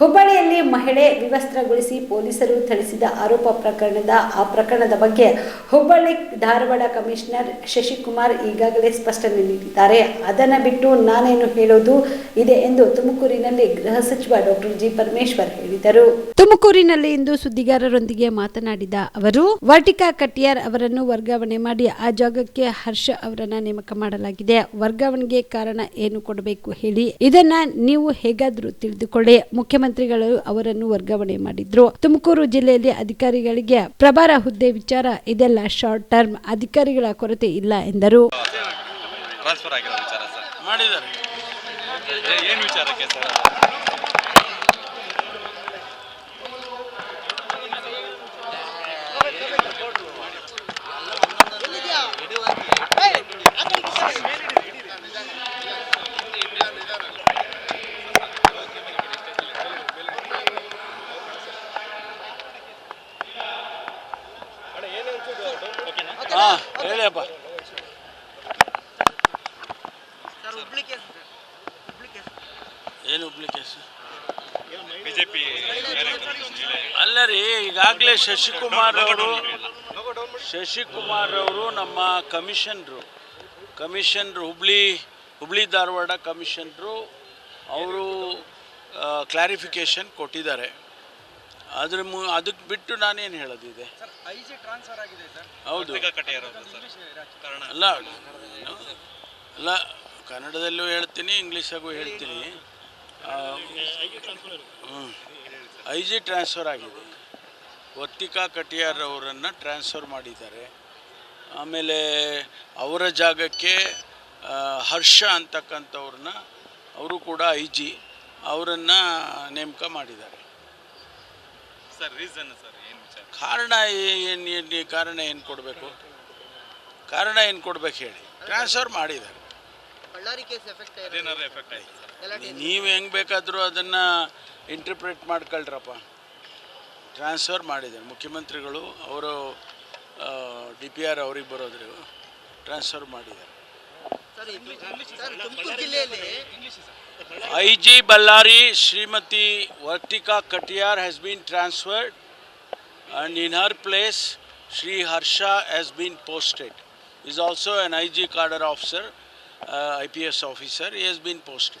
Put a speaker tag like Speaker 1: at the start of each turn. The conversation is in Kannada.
Speaker 1: ಹುಬ್ಬಳ್ಳಿಯಲ್ಲಿ ಮಹಿಳೆ ವಿವಸ್ತ್ರಗೊಳಿಸಿ ಪೊಲೀಸರು ಥಳಿಸಿದ ಆರೋಪ ಪ್ರಕರಣದ, ಆ ಪ್ರಕರಣದ ಬಗ್ಗೆ ಹುಬ್ಬಳ್ಳಿ ಧಾರವಾಡ ಕಮಿಷನರ್ ಶಶಿಕುಮಾರ್ ಈಗಾಗಲೇ ಸ್ಪಷ್ಟನೆ ನೀಡಿದ್ದಾರೆ. ಅದನ್ನು ಬಿಟ್ಟು ನಾನೇನು ಹೇಳೋದು? ಇದೆ ಎಂದು ತುಮಕೂರಿನಲ್ಲಿ ಗೃಹ ಸಚಿವ ಡಾಕ್ಟರ್ ಜಿ ಪರಮೇಶ್ವರ್ ಹೇಳಿದರು. ತುಮಕೂರಿನಲ್ಲಿ ಇಂದು ಸುದ್ದಿಗಾರರೊಂದಿಗೆ ಮಾತನಾಡಿದ ಅವರು ವರ್ಟಿಕಾ ಕಟಿಯಾರ್ ಅವರನ್ನು ವರ್ಗಾವಣೆ ಮಾಡಿ ಆ ಜಾಗಕ್ಕೆ ಹರ್ಷ ಅವರನ್ನ ನೇಮಕ ಮಾಡಲಾಗಿದೆ. ವರ್ಗಾವಣೆಗೆ ಕಾರಣ ಏನು ಕೊಡಬೇಕು ಹೇಳಿ, ಇದನ್ನ ನೀವು ಹೇಗಾದ್ರೂ ತಿಳಿದುಕೊಳ್ಳಿ. ಮುಖ್ಯಮಂತ್ರಿಗಳು ಅವರನ್ನು ವರ್ಗಾವಣೆ ಮಾಡಿದ್ರು. ತುಮಕೂರು ಜಿಲ್ಲೆಯಲ್ಲಿ ಅಧಿಕಾರಿಗಳಿಗೆ ಪ್ರಭಾರ ಹುದ್ದೆ ವಿಚಾರ ಇದೆಲ್ಲ ಶಾರ್ಟ್ ಟರ್ಮ್ ಅಧಿಕಾರಿಗಳ ಕೊರತೆ ಇಲ್ಲ ಎಂದರು.
Speaker 2: ಟ್ರಾನ್ಸ್ಫರ್ ಆಗಿರೋ ವಿಚಾರ ಸರ್.
Speaker 3: ಮಾಡಿದ್ದಾರೆ.
Speaker 2: ಏನು ವಿಚಾರಕ್ಕೆ ಸರ್
Speaker 3: ಹಾ ಹೇಳಿಯಪ್ಪ ಏನು ಕೇಸು?
Speaker 2: ಬಿಜೆಪಿ
Speaker 3: ಅಲ್ಲ ರೀ ಈಗಾಗಲೇ ಶಶಿಕುಮಾರ್ ಅವರು ಶಶಿಕುಮಾರ್ ಅವರು ನಮ್ಮ ಕಮಿಷನ್ರು. ಕಮಿಷನ್ರು ಹುಬ್ಳಿ ಹುಬ್ಳಿ ಧಾರವಾಡ ಕಮಿಷನ್ರು ಅವರು ಕ್ಲಾರಿಫಿಕೇಶನ್ ಕೊಟ್ಟಿದ್ದಾರೆ. ಅದ್ರ ಮು ಅದಕ್ಕೆ ಬಿಟ್ಟು ನಾನೇನು ಹೇಳೋದಿದೆ? ಹೌದು.
Speaker 2: ಕಟ್ಟಿಯಾರ ಸರ್. ಕಾರಣ
Speaker 3: ಅಲ್ಲ ಅಲ್ಲ ಕನ್ನಡದಲ್ಲೂ ಹೇಳ್ತೀನಿ ಇಂಗ್ಲೀಷಾಗೂ ಹೇಳ್ತೀನಿ. ಐ ಜಿ ಟ್ರಾನ್ಸ್ಫರ್ ಆಗಿದೆ ವರ್ತಿಕಾ ಕಟಿಯಾರ್ ಅವರನ್ನು ಟ್ರಾನ್ಸ್ಫರ್ ಮಾಡಿದ್ದಾರೆ. ಆಮೇಲೆ ಅವರ ಜಾಗಕ್ಕೆ ಹರ್ಷ ಅಂತಕ್ಕಂಥವ್ರನ್ನ ಅವರು ಕೂಡ ಐ ಜಿ ಅವರನ್ನು ನೇಮಕ ಮಾಡಿದ್ದಾರೆ.
Speaker 2: ಸರ್ ರೀಸನ್ ಸರ್ ಏನು ವಿಚಾರ?
Speaker 3: ಕಾರಣ ಏನು ಕಾರಣ ಏನು ಕೊಡಬೇಕು? ಕಾರಣ ಏನು ಕೊಡ್ಬೇಕು ಹೇಳಿ. ಟ್ರಾನ್ಸ್ಫರ್ ಮಾಡಿದ್ದಾರೆ.
Speaker 4: ಬಳ್ಳಾರಿ ಕೇಸ್ ಎಫೆಕ್ಟ್
Speaker 2: ಅದೇನಾದ್ರು ಎಫೆಕ್ಟ್ ಆಯ್ತು ಸರ್?
Speaker 3: ನೀವು ಹೆಂಗೆ ಬೇಕಾದರೂ ಅದನ್ನು ಇಂಟರ್ಪ್ರೇಟ್ ಮಾಡ್ಕೊಳ್ರಪ್ಪ. ಟ್ರಾನ್ಸ್ಫರ್ ಮಾಡಿದ್ದಾರೆ. ಮುಖ್ಯಮಂತ್ರಿಗಳು ಅವರು ಡಿ ಪಿ ಆರ್ ಅವ್ರಿಗೆ ಬರೋದ್ರು ಟ್ರಾನ್ಸ್ಫರ್ ಮಾಡಿದ್ದಾರೆ. IG Ballari, Srimati Vartika Katiyar has been transferred and in her place, Sri Harsha has been posted. He is also an IG cadre officer, uh, IPS officer. He has been posted.